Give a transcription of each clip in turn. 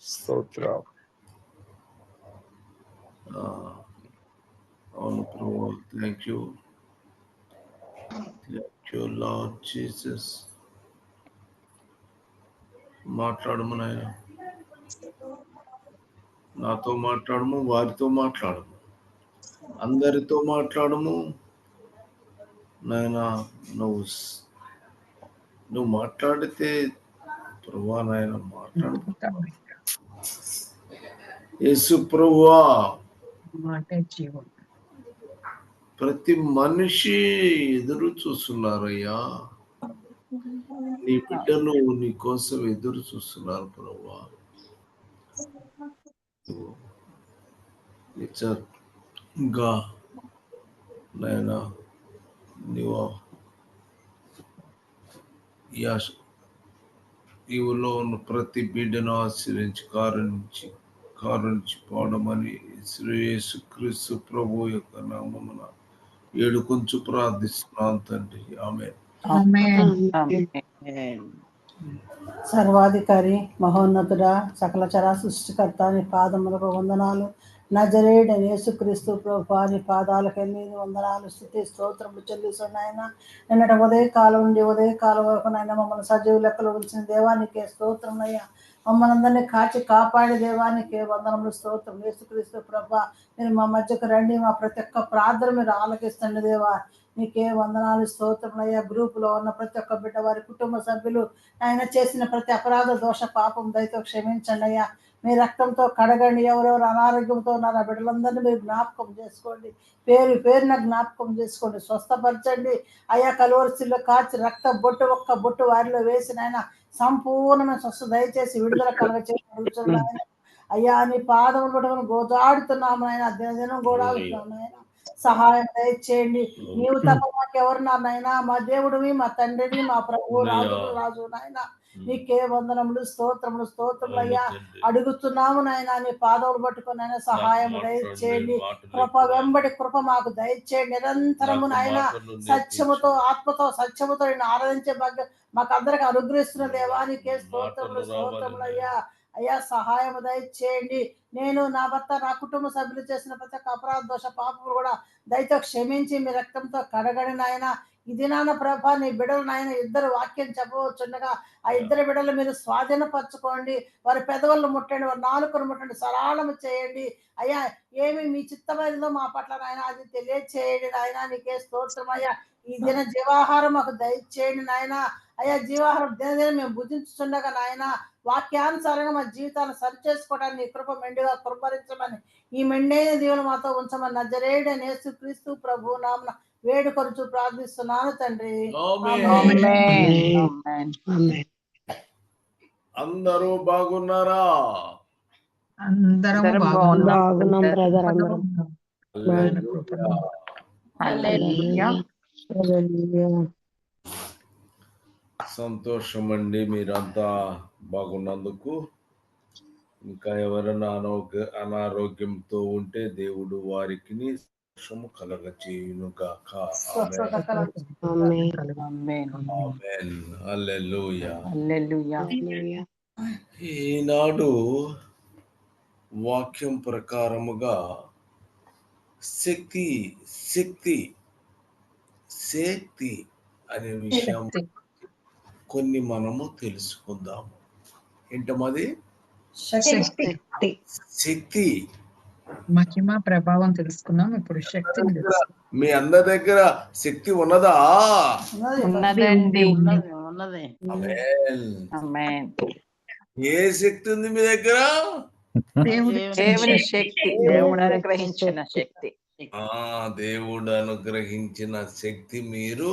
స్తోత్రం ఆ, అవును ప్రభు thank you thank you Lord Jesus మాట్లాడము నాయన. నాతో మాట్లాడము వారితో మాట్లాడము. అందరితో మాట్లాడము నాయన. నువ్వు నువ్వు మాట్లాడితే ప్రభా నాయన మాట్లాడు యేసు ప్రభువా. మాటే జీవం. ప్రతి మనిషి ఎదురు చూస్తున్నారయ్యా. నీ బిడ్డలు నీ కోసం ఎదురు చూస్తున్నారు ప్రభా నిజంగా నాయనా నీవు. ఈ ఈవులో ఉన్న ప్రతి బిడ్డను ఆశ్రయించి కారుణించి కారుణించి పోవడమని శ్రేయస్సు క్రీస్తు ప్రభు యొక్క నామమున ఏడు కొంచెం ప్రార్థిస్తున్నాను తండ్రి ఆమె సర్వాధికారి మహోన్నతుడా సకల చరా సృష్టికర్త నీ పాదములకు వందనాలు. నజరేడ యేసుక్రీస్తు ప్రభు నీ పాదాలకు ఎనిమిది వందనాలు. స్థితి స్తోత్రములు చెల్లిస్తున్నాయన నిన్నటి ఉదయ కాలం నుండి ఉదయ కాలం వరకు నాయన మమ్మల్ని సజీవ లెక్కలు ఉంచిన దేవానికే స్తోత్రమయ్యా మమ్మల్ని కాచి కాపాడి దేవానికే వందనములు స్తోత్రం. యేసుక్రీస్తు ప్రభ మీరు మా మధ్యకు రండి మా ప్రతి ఒక్క ప్రార్థన మీరు ఆలకిస్తండి దేవా. నీకే వందనాలు స్తోత్రములయ్యా గ్రూపులో ఉన్న ప్రతి ఒక్క బిడ్డ వారి కుటుంబ సభ్యులు ఆయన చేసిన ప్రతి అపరాధ దోష పాపం దయతో క్షమించండి అయ్యా. మీ రక్తంతో కడగండి ఎవరెవరు అనారోగ్యంతో ఉన్నారు ఆ బిడ్డలందరినీ మీరు జ్ఞాపకం చేసుకోండి. పేరు పేరున జ్ఞాపకం చేసుకోండి. స్వస్థపరచండి. అయ్యా కలువరిసిలో కాచి రక్త బొట్టు ఒక్క బొట్టు వారిలో వేసిన ఆయన సంపూర్ణమైన స్వస్థ దయచేసి విడుదల కలగ చేస్తున్నాయన అయ్యా నీ పాదములు పట్టుకొని గోజాడుతున్నాము ఆయన దినదినం కూడా సహాయం దయచేయండి. నీవు తప్ప మాకెవరు నాయనా? మా దేవుడివి మా తండ్రిని మా ప్రభు రాజు రాజు నాయన. నీకే వందనములు స్తోత్రములు స్తోత్రములు అయ్యా. అడుగుతున్నాము నాయన నీ పాదములు పట్టుకొని ఆయన సహాయం దయచేయండి. కృప వెంబడి కృప మాకు దయచేయండి. నిరంతరము నాయన సత్యముతో ఆత్మతో సత్యముతో నేను ఆరాధించే భాగ్యం మాకు అందరికి అనుగ్రహిస్తున్న దేవానికే స్తోత్రములు స్తోత్రములు అయ్యా. అయ్యా సహాయం దయచేయండి. నేను నా భర్త నా కుటుంబ సభ్యులు చేసిన ప్రతి ఒక్క అపరాధ దోష పాపములు కూడా దయతో క్షమించి మీ రక్తంతో కడగడి నాయన. ఇది నాన్న ప్రభ నీ బిడలు నాయన ఇద్దరు వాక్యం చెప్పవచ్చుండగా ఆ ఇద్దరు బిడలు మీరు స్వాధీనపరచుకోండి. వారి పెదవులను ముట్టండి వారి నాలుకను ముట్టండి సరళము చేయండి. అయ్యా ఏమి మీ చిత్తమైనదో మా పట్ల నాయన అది తెలియచేయండి నాయన నీకే స్తోత్రం అయ్యా. ఈ దిన జీవాహారం మాకు దయచేయండి నాయన. అయ్యా జీవాహారం దినదిన మేము భుజించుతుండగా నాయన వాక్యానుసారంగా మా జీవితాన్ని సరి చేసుకోవడానికి కృప మెండుగా కృపరించమని ఈ మెండైన దీవులు మాతో ఉంచమని నజరేడు నేసు క్రీస్తు ప్రభు నామన వేడుకొరుచు ప్రార్థిస్తున్నాను తండ్రి. అందరూ బాగున్నారా? అందరం అందరం బాగున్నాం. బాగున్నాం బ్రదర్ అందరం ఆయన కృపలో హల్లెలూయా. హల్లెలూయా. సంతోషం అండి మీరంతా బాగున్నందుకు. ఇంకా ఎవరైనా అనారోగ్య అనారోగ్యంతో ఉంటే దేవుడు వారికి ఈనాడు వాక్యం ప్రకారముగా శక్తి శక్తి శక్తి అనే విషయం కొన్ని మనము తెలుసుకుందాము. ఏంటమ్మది? శక్తి. శక్తి. మహిమ ప్రభావం తెలుసుకున్నాం ఇప్పుడు తెలుసుకున్నాం. మీ అందరి దగ్గర శక్తి ఉన్నదా ఉన్నది. ఉన్నదండి. ఏ శక్తి ఉంది మీ దగ్గర దేవుని శక్తి దేవుడు అనుగ్రహించిన శక్తి ఆ దేవుడు అనుగ్రహించిన శక్తి మీరు.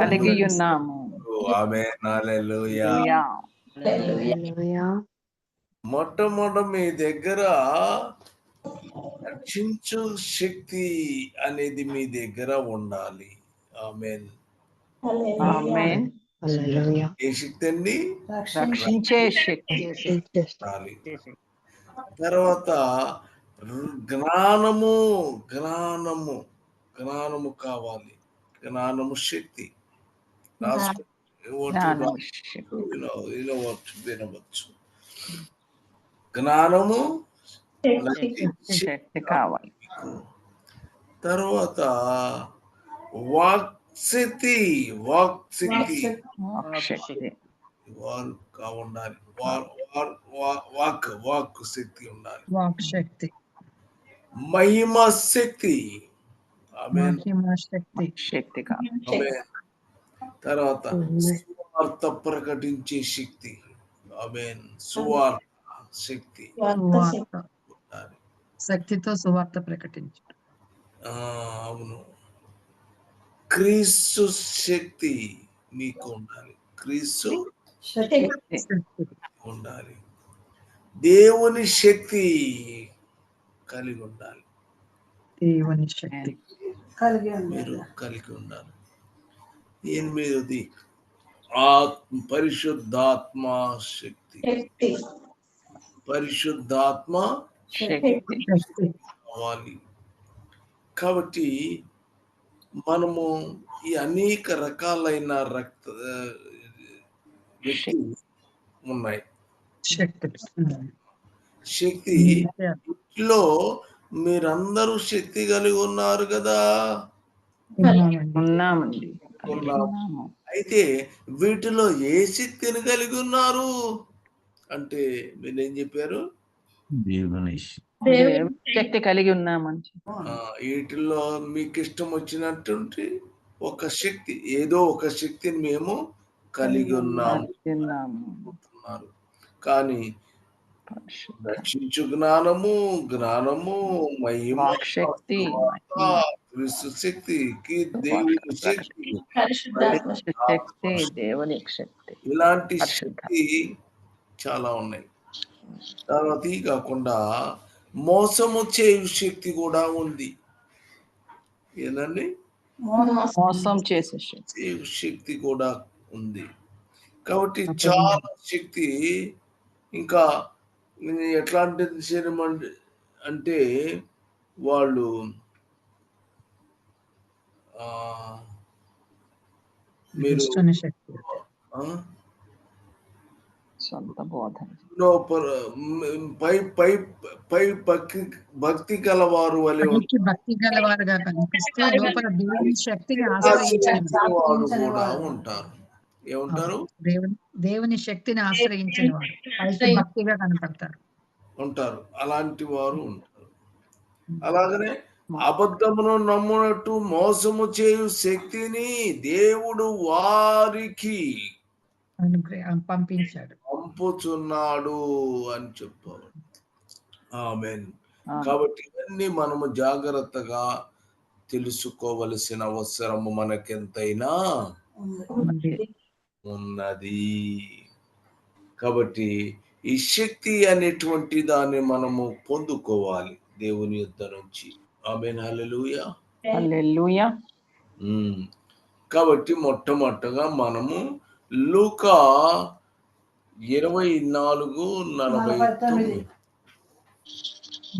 కలిగి ఉన్నాము ఆమె నాలెలుయా హల్లెలూయా. హల్లెలూయా. మొట్టమొదట మీ దగ్గర రక్షించు శక్తి అనేది మీ దగ్గర ఉండాలి. ఆమె ఆమేన్. హల్లెలూయా. ఏ శక్తి అండి? రక్షించే శక్తి. తర్వాత జ్ఞానము జ్ఞానము జ్ఞానము కావాలి. జ్ఞానము శక్తి. రాసుకో- వినవచ్చు, జ్ఞానము తర్వాత వాక్శక్తి వాక్శక్తి శక్తి వాక్ ఉండాలి వా- వా- వా- వాక్ వాక్ శక్తి ఉండాలి. వాక్ శక్తి మహిమ శక్తి ఆమె మహిమ శక్తి శక్తి కావాలి ఆమె తర్వాత సువార్త ప్రకటించే శక్తి. ఆమె సువార్త శక్తి. సువార్త. ఉండాలి శక్తితో సువార్త ప్రకటించు ఆ, అవును. క్రీస్తు శక్తి మీకు ఉండాలి. క్రీస్తు ఉండాలి. దేవుని శక్తి కలిగి ఉండాలి. దేవుని శక్తి. కలిగి మీరు కలిగి ఉండాలి. ఎనిమిదది ఆత్మ పరిశుద్ధాత్మ శక్తి. పరిశుద్ధాత్మ కావాలి కాబట్టి మనము ఈ అనేక రకాలైన రక్త ఉన్నాయి. శక్తి. శక్తి లో మీరందరూ శక్తి కలిగి ఉన్నారు కదా? ఉన్నామండి. అయితే వీటిలో ఏ శక్తిని కలిగి ఉన్నారు? అంటే మీరేం చెప్పారు? దేవుని దేవుని శక్తి కలిగి ఉన్నామని వీటిల్లో మీకు ఇష్టం వచ్చినటువంటి ఒక శక్తి ఏదో ఒక శక్తిని మేము కలిగి ఉన్నాము. కానీ రక్షించు జ్ఞానము జ్ఞానము మహిమ శక్తి ఆ, క్రీస్తు శక్తి దేవుని శక్తి శక్తి దేవుని శక్తి. ఇలాంటి. శక్తి చాలా ఉన్నాయి. తర్వాత ఈ కాకుండా మోసము చేయు శక్తి కూడా ఉంది. ఏందండి? మోసం చేసే శక్తి. కూడా ఉంది. కాబట్టి చాలా శక్తి ఇంకా ఎట్లాంటిది శరీరం అంటే- వాళ్ళు మీరు సొంత బోధన పై పై పై భక్తి భక్తి గలవారు వలె భక్తి గలవారుగా కనిపిస్తూ లోపల దేవుని శక్తిని ఆశ్రయించిన వారు కూడా ఉంటారు. ఏముంటారు? దేవుని దేవుని శక్తిని ఆశ్రయించిన వారు. పైకి భక్తిగా కనపడతారు. ఉంటారు. అలాంటి వారు ఉంటారు. అలాగనే అబద్ధమును నమ్మునట్టు మోసము చేయు శక్తిని దేవుడు వారికి అనుగ్రహ పంపించాడు. పంపుచున్నాడు అని చెప్పారు ఆమెన్. ఆ. కాబట్టి ఇవన్నీ మనము జాగ్రత్తగా తెలుసుకోవలసిన అవసరము మనకెంతైనా. ఉన్నది. కాబట్టి ఈ శక్తి అనేటువంటి దాన్ని మనము పొందుకోవాలి దేవుని యుద్ధ నుంచి. ఆమె. కాబట్టి మొట్టమొదటగా మనము లూకా ఇరవై నాలుగు నలభై తొమ్మిది.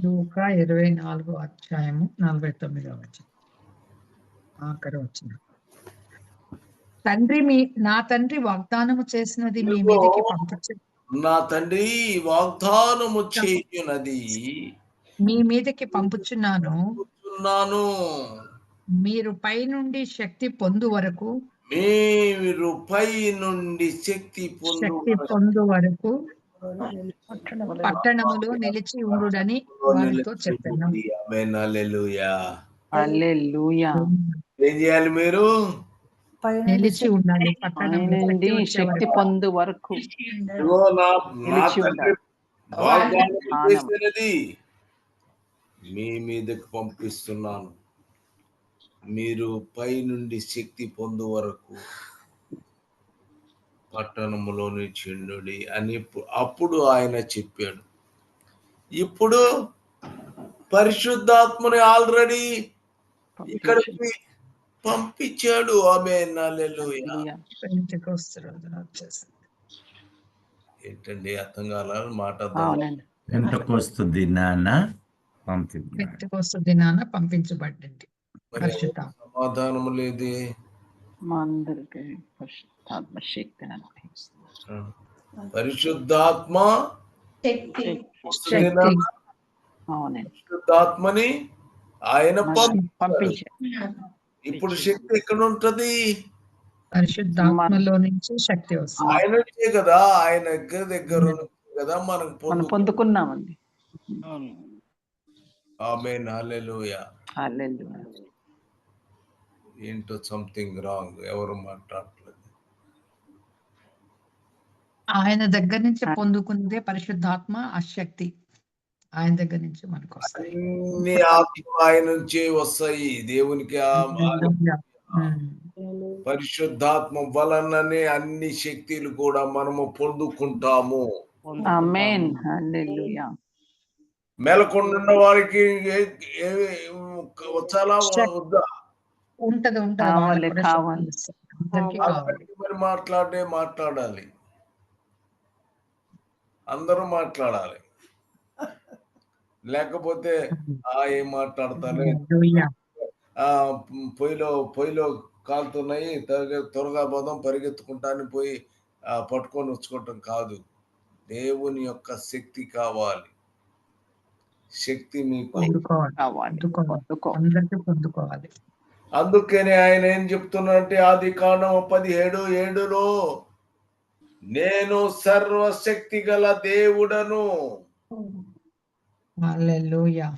లూకా ఇరవై నాలుగు అధ్యాయము నలభై తొమ్మిదో వచ్చిన ఆఖరి వచ్చిన తండ్రి మీ నా తండ్రి వాగ్దానము చేసినది మీ మీదకి పంపించ. నా తండ్రి వాగ్దానము చేయునది. మీ మీదకి పంపుచున్నాను. మీరు పై నుండి శక్తి పొందు వరకు మీరు పై నుండి శక్తి పొందు శక్తి పొందు వరకు పట్టణములో నిలిచి ఉండుడని వారితో చెప్పాను. ఆమేన్, హల్లెలూయా. హల్లెలూయా. ఏం చేయాలి మీరు? నిలిచి ఉండాలి. పట్టణంలో నుండి శక్తి. పొందు వరకు మీ మీదకి పంపిస్తున్నాను. మీరు పై నుండి శక్తి పొందు వరకు పట్టణములోని చెండుడి అని అప్పుడు ఆయన చెప్పాడు. ఇప్పుడు పరిశుద్ధాత్మని ఆల్రెడీ ఇక్కడికి పంపించాడు. ఆమె ఏంటండి అర్థం కాల? మాట అవునండి. ఎంతకొస్తు దినాన పంపిద్దాం పెంటెకోస్తు దినాన పంపించబడింది మరి పరిశుద్ధాత్మ. సమాధానం లేదే మా అందరికి పరిశుద్ధాత్మ పరిశుద్ధాత్మని ఆయన పంపించారు. ఇప్పుడు శక్తి ఎక్కడ ఉంటది పరిశుద్ధాత్మలో నుంచి శక్తి వస్తుంది. ఆయన కదా ఆయన దగ్గర దగ్గర కదా మనం పొందుకున్నామండి. ఆమె హల్లెలూయా. హల్లెలూయా. ఏంటో సంథింగ్ రాంగ్ ఎవరు మాట్లాడట్లేదు. ఆయన దగ్గర నుంచి పొందుకున్నదే పరిశుద్ధాత్మ ఆ శక్తి. ఆయన దగ్గర నుంచి మనకు వస్తాయి. అన్ని ఆత్మ ఆయన నుంచే వస్తాయి. దేవునికి. పరిశుద్ధాత్మ వలననే అన్ని శక్తులు కూడా మనము పొందుకుంటాము. ఆమేన్ హల్లెలూయా మెలకొండున్న వారికి చాలా వద్దా ఉంటది ఉంటది. మరి మాట్లాడే మాట్లాడాలి. అందరూ మాట్లాడాలి. లేకపోతే ఆ ఏం మాట్లాడతారు? పొయ్యిలో పొయ్యిలో కాలుతున్నాయి. త్వరగా త్వరగా పోదాం పరిగెత్తుకుంటాను పోయి ఆ, పట్టుకొని వచ్చుకోవటం కాదు. దేవుని యొక్క శక్తి కావాలి. శక్తి మీకు పొందుకోవాలి. అందుకనే ఆయన ఏం చెప్తున్నాడంటే ఆది కాండం పదిహేడు ఏడులో నేను సర్వశక్తి గల దేవుడను. హల్లెలూయా.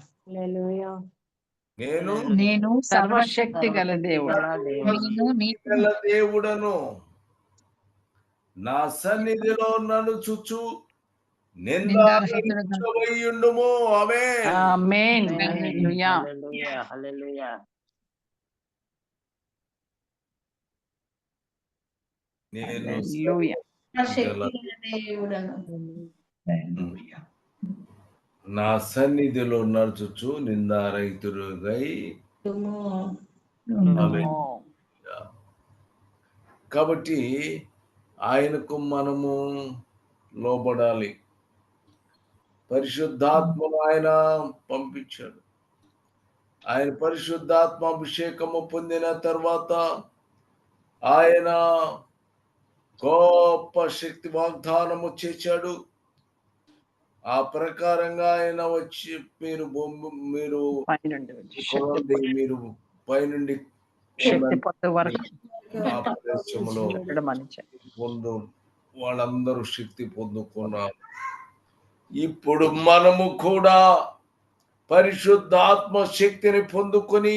నేను నేను సర్వశక్తి గల దేవుడు. దేవుడను. నా సన్నిధిలో నన్ను చుచు. నిందాయుండుము ఆమె ఆమేన్ హల్లెలూయా నేను. నా సన్నిధిలో నడుచుచు నిందారహితుడుగై ఓ, కాబట్టి ఆయనకు మనము లోబడాలి. పరిశుద్ధాత్మను ఆయన పంపించాడు. ఆయన పరిశుద్ధాత్మ అభిషేకము పొందిన తర్వాత ఆయన గొప్ప శక్తి వాగ్దానము చేశాడు. ఆ ప్రకారంగా ఆయన వచ్చి మీరు మీరు మీరు పైనుండి పొందు వాళ్ళందరూ శక్తి పొందుకున్నారు. ఇప్పుడు మనము కూడా పరిశుద్ధాత్మ శక్తిని పొందుకొని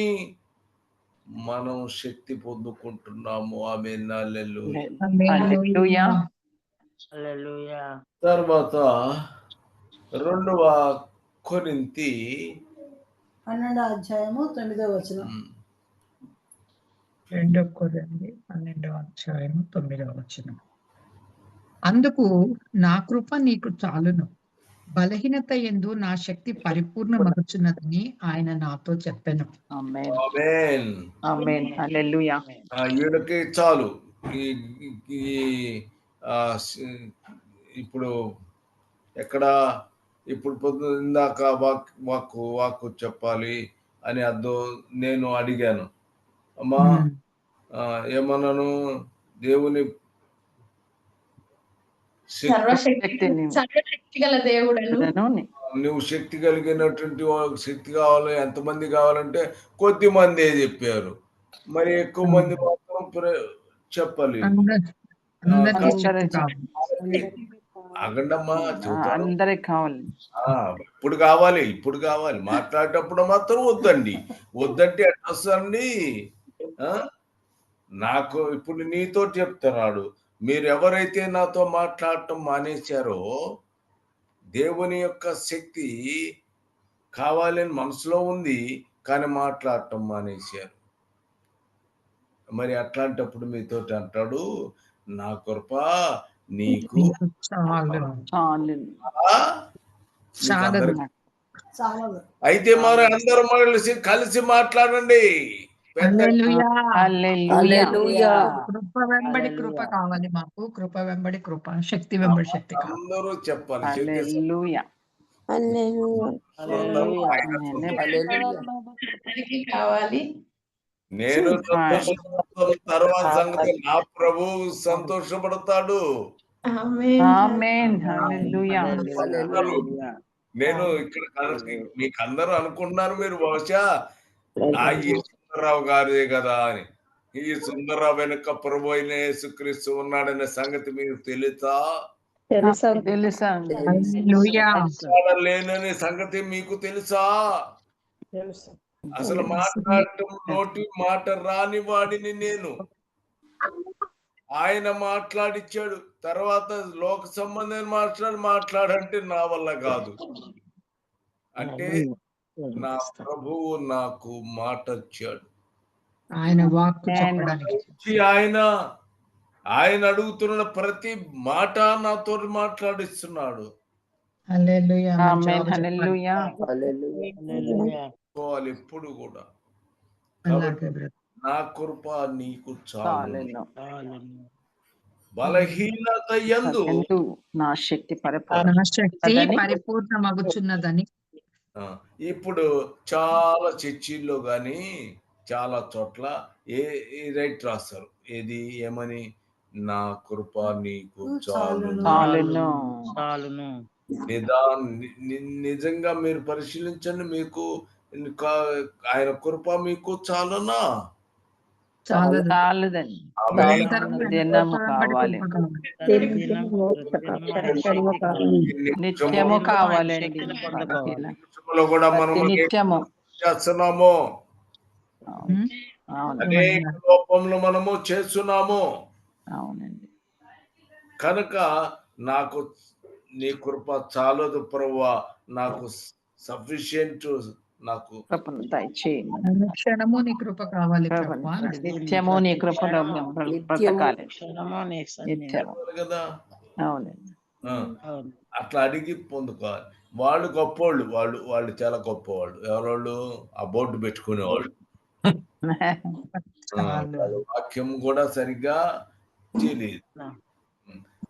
మనం శక్తి పొందుకుంటున్నాము. ఆమె తర్వాత రెండవ కొరింతి పన్నెండో అధ్యాయము తొమ్మిదో వచనం. రెండో కొరింథీ పన్నెండవ అధ్యాయము తొమ్మిదవ వచనం. అందుకు నా కృప నీకు చాలును. బలహీనత ఎందు నా శక్తి పరిపూర్ణమగుచున్నదని ఆయన నాతో చెప్పాను. ఆమేన్ ఆమేన్ ఆమేన్ హల్లెలూయా ఆ, ఈయనకి చాలు. ఇప్పుడు ఎక్కడ ఇప్పుడు ఇందాక వాక్ వాక్కు వాక్కు చెప్పాలి అని అద్దు నేను అడిగాను. అమ్మా. ఆ, ఏమన్నాను? దేవుని సర్వశక్తి సర్వశక్తి గల దేవుడను. నువ్వు శక్తి కలిగినటువంటి వాళ్ళకి శక్తి కావాలి ఎంతమంది కావాలంటే కొద్ది మందే చెప్పారు. మరి ఎక్కువ మంది మాత్రం ప్ర- చెప్పాలి అందరి- అందరికీ కావాలి. ఇప్పుడు కావాలి ఇప్పుడు కావాలి. మాట్లాడేటప్పుడు మాత్రం వద్దండి. వద్దంటే ఎట్లా వస్తుందండి ఆ? నాకు ఇప్పుడు నీతో చెప్తున్నాడు. మీరు ఎవరైతే నాతో మాట్లాడటం మానేశారో దేవుని యొక్క శక్తి కావాలని మనసులో ఉంది కానీ మాట్లాడటం మానేశారు. మరి అట్లాంటప్పుడు మీతో అంటాడు నా కృప నీకు అయితే మరి అందరూ కలిసి కలిసి మాట్లాడండి. కృప వెంబడి కృప కావాలి మాకు. కృప వెంబడి కృప. శక్తి వెంబడి శక్తి కావాలి. అందరూ చెప్పాలి. కావాలి. నేను తర్వాత సంగతి నా ప్రభు సంతోషపడతాడు. ఆమేన్. ఆమేన్. హల్లెలూయా. నేను ఇక్కడ మీకు అందరూ అనుకుంటున్నారు మీరు బహుశా ఆ సుందరరావు గారే కదా అని. ఈ సుందరరావు వెనుక ప్రభు అయిన యేసుక్రీస్తు ఉన్నాడనే సంగతి మీకు తెలుసా? లేననే సంగతి మీకు తెలుసా? అసలు మాట్లాడటం నోటి మాట రాని వాడిని నేను. ఆయన మాట్లాడిచ్చాడు. తర్వాత లోక సంబంధం మాట్లాడి మాట్లాడంటే నా వల్ల కాదు. అంటే నా ప్రభువు నాకు మాట ఇచ్చాడు. ఆయన వాక్కు చెప్పడానికి ఇచ్చి ఆయన ఆయన అడుగుతున్న ప్రతి మాట నాతో మాట్లాడిస్తున్నాడు. ఎప్పుడు కూడా. నా కృప నీకు చాలు. బలహీనత ఎందు నా శక్తి పరిపూర్ణ శక్తి పరిపూర్ణమగుచున్నదని ఇప్పుడు చాలా చర్చిల్లో గాని చాలా చోట్ల ఏ రైట్ రాస్తారు. ఏది ఏమని? నా కృప నీకు చాలు చాలును. నిదా ని- ని- నిజంగా మీరు పరిశీలించండి మీకు ఆయన కృప మీకు చాలునా చాలదు చాలదండి ఆమేన్. నిరంతరం దినము కావాలి నిత్యము కావాలండి. నిత్యము చేస్తున్నాము? అనేక లోపంలో మనము చేస్తున్నాము. అవునండి. కనుక నాకు నీ కృప చాలదు ప్రభువా. నాకు సఫిషియంట్ నాకు అనుక్షణము నీ కృప కావాలి నిత్యము నీ కదా? ఆ, అట్లా అడిగి పొందుకోవాలి. వాళ్ళు గొప్పోళ్ళు. వాళ్ళు వాళ్ళు చాలా గొప్పవాళ్ళు. ఎవరోళ్ళు? ఆ బోర్డు పెట్టుకునేవాళ్ళు. వాక్యం కూడా సరిగ్గా తెలియదు.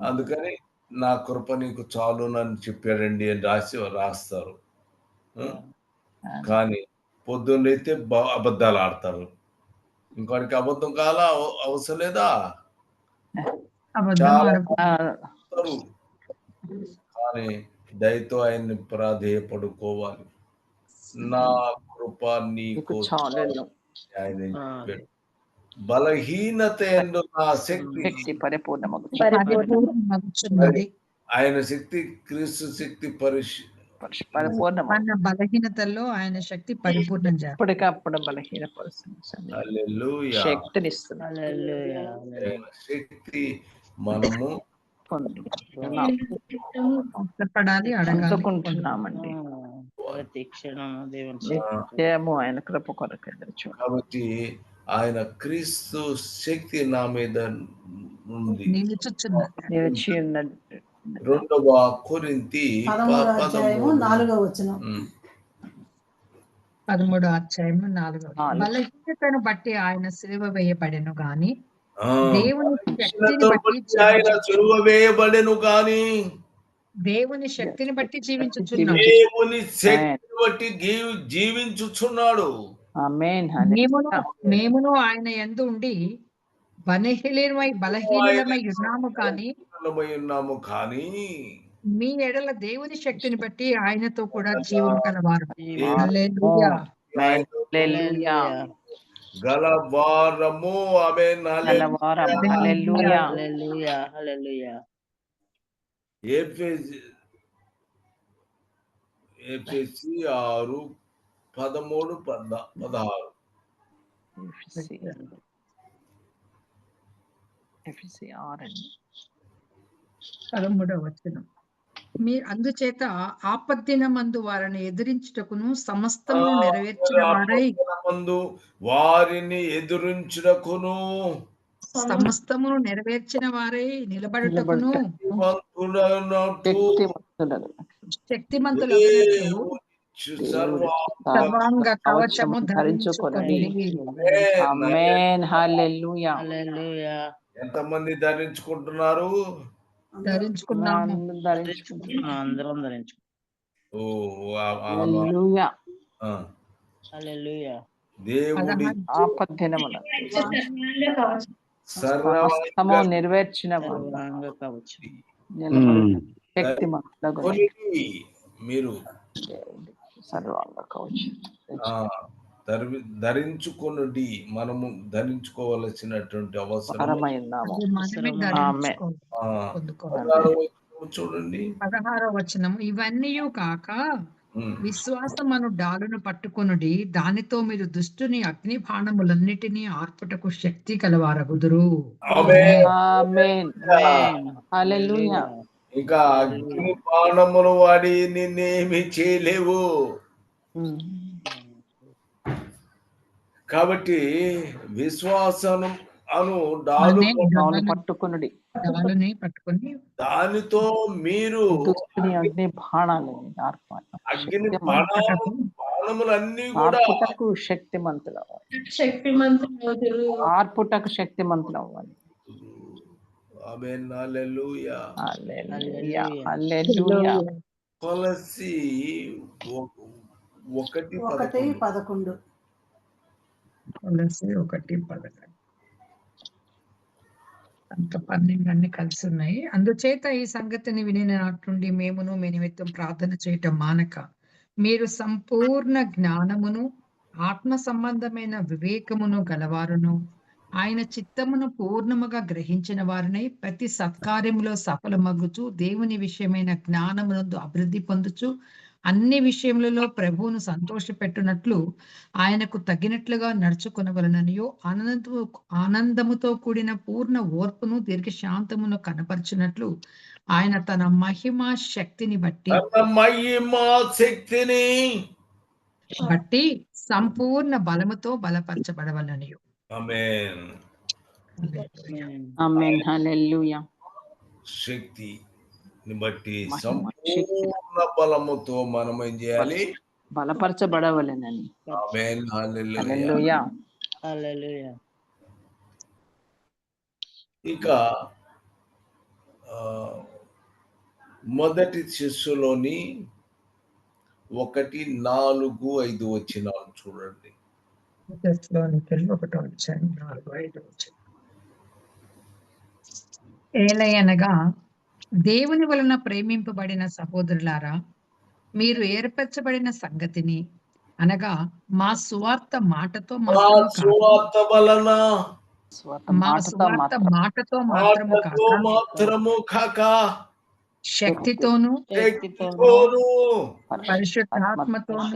అందుకని నా కృప నీకు చాలునని చెప్పాడండి అని రాసి రాస్తారు. కానీ పొద్దున్నైతే బ- అబద్ధాలు ఆడతారు. ఇంకోటికి అబద్ధం కాల అవ- అవసరం లేదా? అబద్ధం చాలా ఆడకు. ఆ, ఆడతారు. కానీ దయతో ఆయన్ని ప్రాధేయపడుకోవాలి. నా కృప నీకు నీకు చాలును ఆయన చెప్పాడు. బలహీనత ఎందు నా శక్తి శక్తి పరిపూర్ణమగు పరిపూర్ణమగుచున్నది. ఆయన శక్తి క్రీస్తు శక్తి పరిశు పరిపూర్ణము మన బలహీనతల్లో ఆయన శక్తి పరిపూర్ణం ఎప్పటికప్పుడు హల్లెలూయా. శక్తినిస్తుంది. ఆయన శక్తి మనము పొందుకుంటున్నాం. కష్టపడాలి అడగాలి అందుకుంటున్నామండి ప్రతి క్షణము దేవుని నిత్యము ఆయన కృప కొరకు కాబట్టి ఆయన క్రీస్తు శక్తి నా మీద ఉంది. నిలిచి ఉన్నది రెండవ కొరింతి పదమూడో అధ్యాయము నాలుగో వచ్చిన. పదమూడో అధ్యాయము నాలుగో నాలుగు. బలహీనతను బట్టి ఆయన సిలువ వేయబడెను గాని. దేవుని శక్తిని శక్తితో బట్టి బట్టి ఆయన సిలువ వేయబడెను కానీ దేవుని శక్తిని బట్టి జీవించుచున్నాడు. దేవుని శక్తిని బట్టి జీవి- జీవించుచున్నాడు. ఆమేన్ మేమును మేమును ఆయన ఎందు ఉండి బలహీనమై బలహీనమై ఉన్నాము కానీ బలమై ఉన్నాము కానీ మీ ఎడల దేవుని శక్తిని బట్టి ఆయనతో కూడా జీవం కలవారు హల్లెలూయా. హల్లెలూయా. గలవారము ఆమె ఏపీసీ ఆరు పదమూడు పద్ద పదహారు. ఎఫ్సి ఎఫ్సి ఆర్ అండి. పదమూడవ వచనం. మీ అందుచేత ఆపద్దిన మందు వారిని ఎదిరించుటకును సమస్తమును నెరవేర్చిన వారై మందు వారిని ఎదురించుటకును సమస్తమును నెరవేర్చిన వారై నిలబడుటకును శక్తిమంతులు సర్వాంగ కవచము ధరించుకొని. ఆమేన్ హల్లెలూయా హల్లెలూయా ఎంతమంది ధరించుకుంటున్నారు? ధరించుకున్నాము. అందరం ఓ హల్లెలూయా. హల్లెలూయా. దేవుడి ఆపద్దినమున నెరవేర్చిన శక్తి మీరు. సర్వాంగ కవచం. ధరి- ధరించుకొనుడి మనము ధరించుకోవలసినటువంటి అవసరం చూడండి. పదహారో వచనము ఇవన్నీ కాక ఉమ్. విశ్వాసమను డాలును పట్టుకొనుడి దానితో మీరు దుష్టుని అగ్ని బాణములన్నిటినీ ఆర్పుటకు శక్తి కలవారగుదురు. ఆమేన్. ఆమేన్. హల్లెలూయా. ఇంకా అగ్ని బాణములు వాడి నిన్నేమి చేయలేవు కాబట్టి విశ్వాసం అను డాలు పట్టుకొని దానితో మీరు అగ్ని బాణాలు అగ్ని బాణాలు బాణములన్నీ కూడా ఆర్పుటకు శక్తిమంతులు అవ్వాలి. శక్తిమంతులు ఆర్పుటకు శక్తిమంతులు అవ్వాలి ఆమేన్. హల్లెలూయా. హల్లెలూయా. హల్లెలూయా. కొలసి ఒక- ఒకటి ఒకటి పదకొండు. తులసి ఒకటి పదకొండు అంత పన్నెండు అన్ని కలిసి ఉన్నాయి అందుచేత ఈ సంగతిని వినిన నాటి నుండి మేమును మీ నిమిత్తం ప్రార్థన చేయటం మానక. మీరు సంపూర్ణ జ్ఞానమును ఆత్మ సంబంధమైన వివేకమును గలవారును. ఆయన చిత్తమును పూర్ణముగా గ్రహించిన వారిని ప్రతి సత్కార్యములో సఫలమగుచు దేవుని విషయమైన జ్ఞానమునందు అభివృద్ధి పొందుచు అన్ని విషయములలో ప్రభువును సంతోషపెట్టునట్లు ఆయనకు తగినట్లుగా నడుచుకొనవలననియో ఆనందము ఆనందముతో కూడిన పూర్ణ ఓర్పును దీర్ఘశాంతమును కనపరచునట్లు ఆయన తన మహిమ శక్తిని బట్టి మహిమా శక్తిని బట్టి సంపూర్ణ బలముతో బలపరచబడవలనియు ఆమేన్. ఆమేన్. హల్లెలూయా. శక్తిని బట్టి సంపూర్ణ బలముతో మనం ఏం చేయాలి బలపరచబడవలెనని. ఆమేన్. హల్లెలూయా. హల్లెలూయా. హల్లెలూయా. ఇక మొదటి శిష్యులోని ఒకటి నాలుగు ఐదు వచ్చినాలు చూడండి. ఏలయనగా దేవుని వలన ప్రేమింపబడిన సహోదరులారా మీరు ఏర్పరచబడిన సంగతిని అనగా మా సువార్త మాటతో మా సువార్త వలన స్వాత మా మాటతో సువార్త మాత్రం మాటతో మాత్రము కాక శక్తితోను పరిశుద్ధాత్మతోను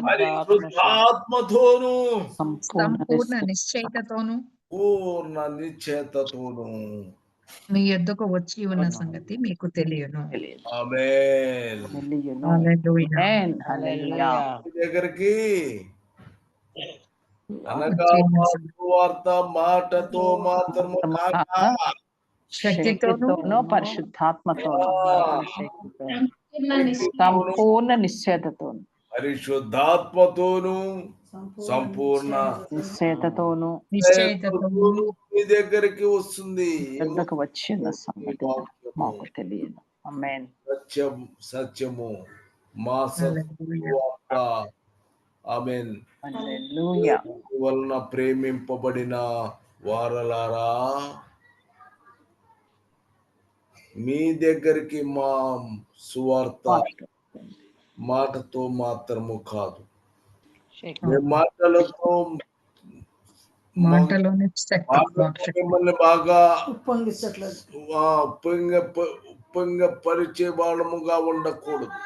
సంపూర్ణ నిశ్చయితతోను పూర్ణ నిశ్చేతతోను మీ యొద్దకు వచ్చి ఉన్న సంగతి మీకు తెలియను. ఆమేన్. హల్లెలూయా. ఆమేన్. హల్లెలూయా. మీ దగ్గరికి అనగా మాటతో మాత్రము శక్తితోనూ పరిశుద్ధాత్మతోను. సంపూర్ణ నిశ్చేతతోను పరిశుద్ధాత్మతోను సంపూర్ణ నిశ్చేతతోను నిశ్చయితతోను మీ దగ్గరికి వస్తుంది. వచ్చిన సంగతి మాకు తెలియదు ఆమేన్ సత్యం సత్యము మా హల్లెలూయా. సత్యవార్త ఆమెన్ హల్లెలూయా వలన ప్రేమింపబడిన వారలారా మీ దగ్గరికి మా సువార్త మాటతో మాత్రము కాదు. మాటలతో మాటలోని శక్తి. మిమ్మల్ని బాగా ఉప్పొంగించట్లేదు ఉప్పొంగ ఉప్పొంగ పరిచే వాళ్ళముగా ఉండకూడదు.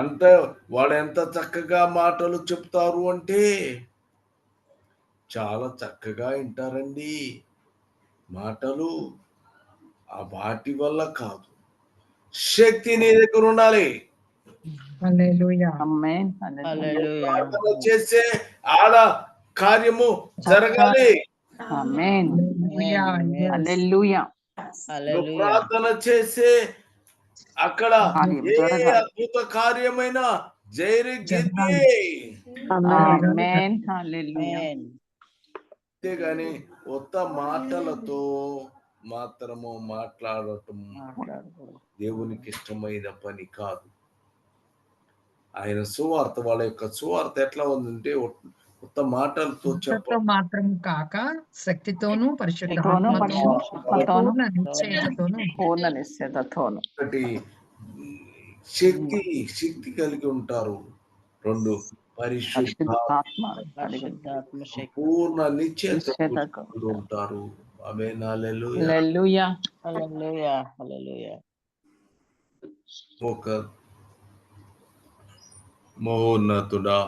అంటే వాడు ఎంత చక్కగా మాటలు చెప్తారు అంటే చాలా చక్కగా వింటారండి. మాటలు ఆ వాటి వల్ల కాదు. శక్తి నీ దగ్గర ఉండాలి హల్లెలూయా ఆమేన్ హల్లెలూయా హల్లెలూయా ప్రార్థన చేసే ఆడ కార్యము జరగాలి. ప్రార్థన చేసే అక్కడ ఏ. అద్భుత కార్యమైనా అంతేగాని కొత్త మాటలతో మాత్రము మాట్లాడటం దేవునికి ఇష్టమైన పని కాదు. ఆయన సువార్త వాళ్ళ యొక్క సువార్త ఎట్లా ఉందంటే కొత్త మాటలతో చెప్ప మాత్రం కాక శక్తితోనూ నిశ్చయతతోను ఒకటి శక్తి శక్తి కలిగి ఉంటారు. రెండు పరిశుద్ధ పూర్ణ నిశ్చయత ఉంటారు. ఆమె ఒక మహోన్నతుడా.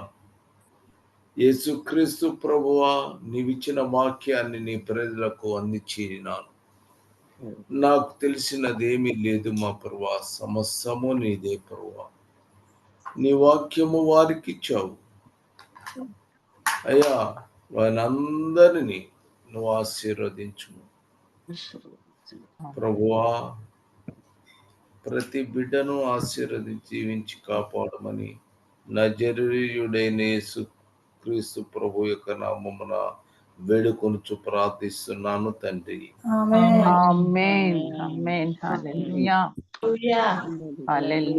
యేసుక్రీస్తు ప్రభువా నీవిచ్చిన వాక్యాన్ని నీ ప్రజలకు అందించినాను నాకు తెలిసినదేమీ లేదు మా ప్రభా సమస్తము నీదే ప్రభా నీ వాక్యము వారికి ఇచ్చావు అయ్యా వారందరినీ నువ్వు ఆశీర్వదించు ప్రభువా ప్రతి బిడ్డను ఆశీర్వదించి జీవించి కాపాడమని నజరుయుడైన క్రీస్తు ప్రభు యొక్క నామమున వేడుకొనుచు ప్రార్థిస్తున్నాను తండ్రి. ఆమేన్. ఆమేన్. ఆమేన్. హల్లెలూయా. హల్లెలూయా. హల్లెలూయా.